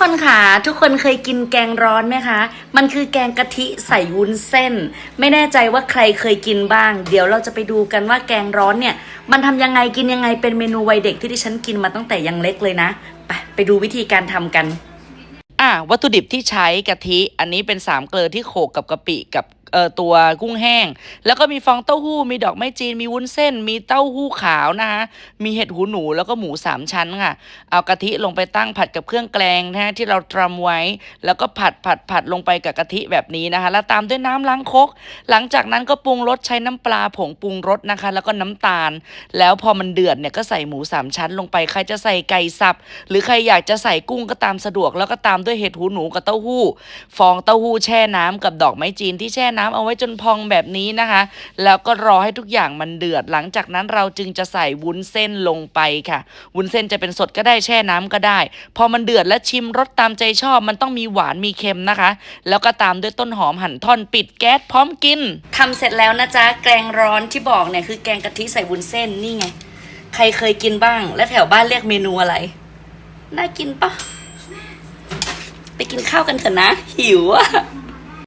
คนค่ะ ทุกคนเคยกินแกงร้อนไหมคะ มันคือแกงกะทิใส่วุ้นเส้น ไม่แน่ใจว่าใครเคยกินบ้าง เดี๋ยวเราจะไปดูกันว่าแกงร้อนเนี่ย มันทำยังไงกินยังไงเป็นเมนูวัยเด็กที่ดิฉันกินมาตั้งแต่ยังเล็กเลยนะ ไปไปดูวิธีการทำกัน อะวัตถุดิบที่ใช้กะทิ อันนี้เป็นสามเกลือที่โขกกับกะปิกับ เอ่อตัวกุ้งแห้ง แล้วก็มีฟองเต้าหู้ มีดอกไม้จีน มีวุ้นเส้น มีเต้าหู้ขาวนะคะมีเห็ดหูหนูแล้วก็หมูสามชั้นค่ะ เอากะทิลงไปตั้งผัดกับเครื่องแกงนะฮะที่เราตรำไว้ แล้วก็ผัดผัดผัดลงไปกับกะทิแบบนี้นะคะ แล้วตามด้วยน้ำล้างคก หลังจากนั้นก็ปรุงรสใช้น้ำปลาผงปรุงรสนะคะ แล้วก็น้ำตาล แล้วพอมันเดือดเนี่ยก็ใส่หมูสามชั้นลงไปใครจะใส่ไก่สับหรือใครอยากจะใส่กุ้งก็ตามสะดวก แล้วก็ตามด้วยเห็ดหูหนูกับเต้าหู้ ฟองเต้าหู้แช่น้ำกับดอกไม้จีนที่แช่น้ำเอาไว้จนพองแบบนี้นะคะ แล้วก็รอให้ทุกอย่างมันเดือด หลังจากนั้นเราจึงจะใส่วุ้นเส้นลงไปค่ะ วุ้นเส้นจะเป็นสดก็ได้แช่น้ำก็ได้ พอมันเดือดและชิมรสตามใจชอบ มันต้องมีหวานมีเค็มนะคะ แล้วก็ตามด้วยต้นหอมหั่นท่อนปิดแก๊สพร้อมกินทำเสร็จแล้วนะจ๊ะแกงร้อนที่บอกเนี่ยคือแกงกะทิใส่วุ้นเส้นนี่ไง ใครเคยกินบ้าง และแถวบ้านเรียกเมนูอะไร น่ากินปะไปกินข้าวกันเถอะนะ หิวอะ